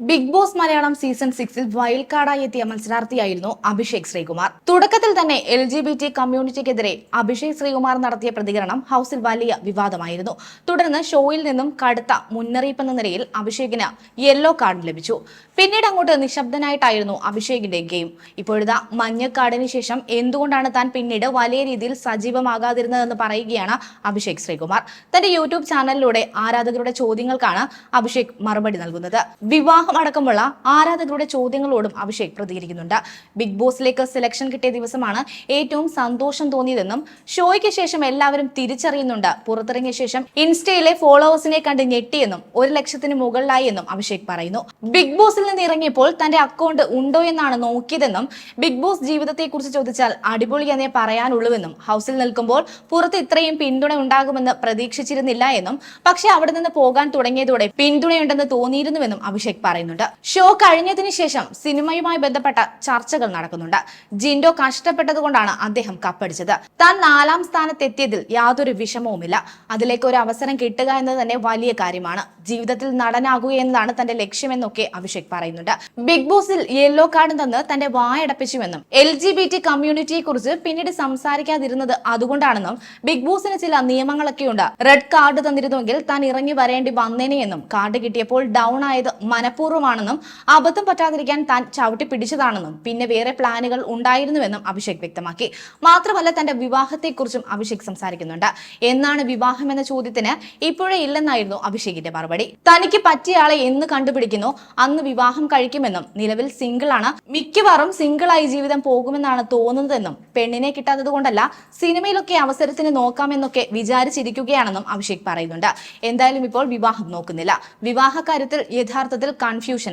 Big Boss Malayalam season സിക്സിൽ wild കാർഡായി എത്തിയ മത്സരാർത്ഥിയായിരുന്നു അഭിഷേക് ശ്രീകുമാർ. തുടക്കത്തിൽ തന്നെ എൽ ജി ബി ടി കമ്മ്യൂണിറ്റിക്കെതിരെ അഭിഷേക് ശ്രീകുമാർ നടത്തിയ പ്രതികരണം ഹൗസിൽ വലിയ വിവാദമായിരുന്നു. തുടർന്ന് ഷോയിൽ നിന്നും കടുത്ത മുന്നറിയിപ്പ് എന്ന നിലയിൽ അഭിഷേകിന് യെല്ലോ കാർഡ് ലഭിച്ചു. പിന്നീട് അങ്ങോട്ട് നിശബ്ദനായിട്ടായിരുന്നു അഭിഷേകിന്റെ ഗെയിം. ഇപ്പോഴിതാ മഞ്ഞക്കാർഡിന് ശേഷം എന്തുകൊണ്ടാണ് താൻ പിന്നീട് വലിയ രീതിയിൽ സജീവമാകാതിരുന്നതെന്ന് പറയുകയാണ് അഭിഷേക് ശ്രീകുമാർ. തന്റെ യൂട്യൂബ് ചാനലിലൂടെ ആരാധകരുടെ ചോദ്യങ്ങൾക്കാണ് അഭിഷേക് മറുപടി നൽകുന്നത്. വിവാഹം അടക്കമുള്ള ആരാധകരുടെ ചോദ്യങ്ങളോടും അഭിഷേക് പ്രതികരിക്കുന്നുണ്ട്. ബിഗ് ബോസിലേക്ക് സെലക്ഷൻ കിട്ടിയ ദിവസമാണ് ഏറ്റവും സന്തോഷം തോന്നിയതെന്നും ഷോയ്ക്ക് ശേഷം എല്ലാവരും തിരിച്ചറിയുന്നുണ്ട്. പുറത്തിറങ്ങിയ ശേഷം ഇൻസ്റ്റയിലെ ഫോളോവേഴ്സിനെ കണ്ട് ഞെട്ടിയെന്നും ഒരു ലക്ഷത്തിന് മുകളിലായി എന്നും അഭിഷേക് പറയുന്നു. ബിഗ് ബോസിൽ നിന്ന് ഇറങ്ങിയപ്പോൾ തന്റെ അക്കൗണ്ട് ഉണ്ടോ എന്നാണ് നോക്കിയതെന്നും ബിഗ് ബോസ് ജീവിതത്തെക്കുറിച്ച് ചോദിച്ചാൽ അടിപൊളി എന്നേ പറയാനുള്ളൂവെന്നും ഹൗസിൽ നിൽക്കുമ്പോൾ പുറത്ത് ഇത്രയും പിന്തുണ ഉണ്ടാകുമെന്ന് പ്രതീക്ഷിച്ചിരുന്നില്ല എന്നും പക്ഷെ അവിടെ നിന്ന് പോകാൻ തുടങ്ങിയതോടെ പിന്തുണയുണ്ടെന്ന് തോന്നിയിരുന്നുവെന്നും അഭിഷേക് പറയുന്നുണ്ട്. ഷോ കഴിഞ്ഞതിന് ശേഷം സിനിമയുമായി ബന്ധപ്പെട്ട ചർച്ചകൾ നടക്കുന്നുണ്ട്. ജിൻഡോ കഷ്ടപ്പെട്ടതുകൊണ്ടാണ് അദ്ദേഹം കപ്പടിച്ചത്. താൻ നാലാം സ്ഥാനത്തെത്തിയതിൽ യാതൊരു വിഷമവുമില്ല. അതിലേക്ക് ഒരു അവസരം കിട്ടുക എന്നത് തന്നെ വലിയ കാര്യമാണ്. ജീവിതത്തിൽ നടനാകുക എന്നതാണ് തന്റെ ലക്ഷ്യമെന്നൊക്കെ അഭിഷേക് പറയുന്നുണ്ട്. ബിഗ് ബോസിൽ യെല്ലോ കാർഡ് തന്ന് തന്റെ വായടപ്പിച്ചുവെന്നും എൽ ജി ബി ടി കമ്മ്യൂണിറ്റിയെ കുറിച്ച് പിന്നീട് സംസാരിക്കാതിരുന്നത് അതുകൊണ്ടാണെന്നും ബിഗ് ബോസിന് ചില നിയമങ്ങളൊക്കെയുണ്ട്. റെഡ് കാർഡ് തന്നിരുന്നുവെങ്കിൽ താൻ ഇറങ്ങി വരേണ്ടി വന്നേനെയെന്നും കാർഡ് കിട്ടിയപ്പോൾ ഡൗൺ ആയത് മനഃപൂർവമാണെന്നും അബദ്ധം പറ്റാതിരിക്കാൻ താൻ ചവിട്ടി പിടിച്ചതാണെന്നും പിന്നെ വേറെ പ്ലാനുകൾ ഉണ്ടായിരുന്നുവെന്നും അഭിഷേക് വ്യക്തമാക്കി. മാത്രമല്ല തന്റെ വിവാഹത്തെക്കുറിച്ചും അഭിഷേക് സംസാരിക്കുന്നുണ്ട്. എന്നാണ് വിവാഹം എന്ന ചോദ്യത്തിന് ഇപ്പോഴേ ഇല്ലെന്നായിരുന്നു അഭിഷേകിന്റെ മറുപടി. തനിക്ക് പറ്റിയ ആളെ എന്ന് കണ്ടുപിടിക്കുന്നു. അന്ന് വിവാഹം കഴിക്കുമെന്നും നിലവിൽ സിംഗിൾ ആണ്. മിക്കവാറും സിംഗിളായി ജീവിതം പോകുമെന്നാണ് തോന്നുന്നതെന്നും പെണ്ണിനെ കിട്ടാത്തത് കൊണ്ടല്ല സിനിമയിലൊക്കെ അവസരത്തിന് നോക്കാമെന്നൊക്കെ വിചാരിച്ചിരിക്കുകയാണെന്നും അഭിഷേക് പറയുന്നുണ്ട്. എന്തായാലും ഇപ്പോൾ വിവാഹം നോക്കുന്നില്ല. വിവാഹ കാര്യത്തിൽ യഥാർത്ഥത്തിൽ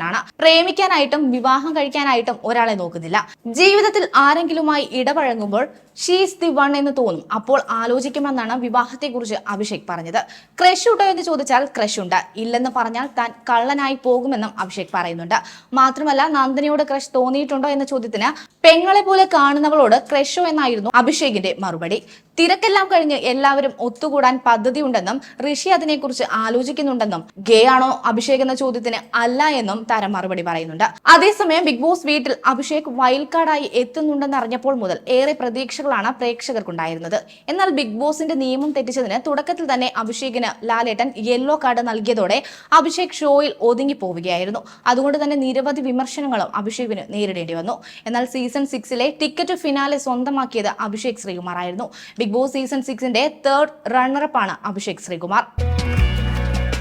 ആണ്. പ്രേമിക്കാനായിട്ടും വിവാഹം കഴിക്കാനായിട്ടും ഒരാളെ നോക്കുന്നില്ല. ജീവിതത്തിൽ ആരെങ്കിലുമായി ഇടപഴകുമ്പോൾ ഷീസ് ദി വൺ എന്ന് തോന്നും. അപ്പോൾ ആലോചിക്കുമെന്നാണ് വിവാഹത്തെക്കുറിച്ച് അഭിഷേക് പറഞ്ഞത്. ക്രഷ് ഉണ്ടോ എന്ന് ചോദിച്ചാൽ ക്രഷ് ഉണ്ട്. ഇല്ലെന്ന് പറഞ്ഞാൽ താൻ കള്ളനായി പോകുമെന്നും അഭിഷേക് പറയുന്നുണ്ട്. മാത്രമല്ല നന്ദനയോട് ക്രഷ് തോന്നിയിട്ടുണ്ടോ എന്ന ചോദ്യത്തിന് പെങ്ങളെ പോലെ കാണുന്നവളോട് ക്രഷോ എന്നായിരുന്നു അഭിഷേകിന്റെ മറുപടി. തിരക്കെല്ലാം കഴിഞ്ഞ് എല്ലാവരും ഒത്തുകൂടാൻ പദ്ധതിയുണ്ടെന്നും ഋഷി അതിനെക്കുറിച്ച് ആലോചിക്കുന്നുണ്ടെന്നും ഗേ ആണോ അഭിഷേക് എന്ന ചോദ്യത്തിന് അല്ല എന്നും താരം മറുപടി പറയുന്നുണ്ട്. അതേസമയം ബിഗ് ബോസ് വീട്ടിൽ അഭിഷേക് വൈൽഡ് കാർഡായി എത്തുന്നുണ്ടെന്ന് അറിഞ്ഞപ്പോൾ മുതൽ ഏറെ പ്രതീക്ഷകളാണ് പ്രേക്ഷകർക്കുണ്ടായിരുന്നത്. എന്നാൽ ബിഗ് ബോസിന്റെ നിയമം തെറ്റിച്ചതിന് തുടക്കത്തിൽ തന്നെ അഭിഷേകിന് ലാലേട്ടൻ യെല്ലോ കാർഡ് നൽകിയതോടെ അഭിഷേക് ഷോയിൽ ഒതുങ്ങി പോവുകയായിരുന്നു അതുകൊണ്ട് തന്നെ നിരവധി വിമർശനങ്ങളും അഭിഷേകിന് നേരിടേണ്ടി വന്നു. എന്നാൽ സീസൺ സിക്സിലെ ടിക്കറ്റ് ഫിനാലെ സ്വന്തമാക്കിയത് അഭിഷേക് ശ്രീകുമാർ ആയിരുന്നു ബിഗ് ബോസ് സീസൺ സിക്സിന്റെ തേർഡ് റണ്ണറപ്പാണ് അഭിഷേക് ശ്രീകുമാർ.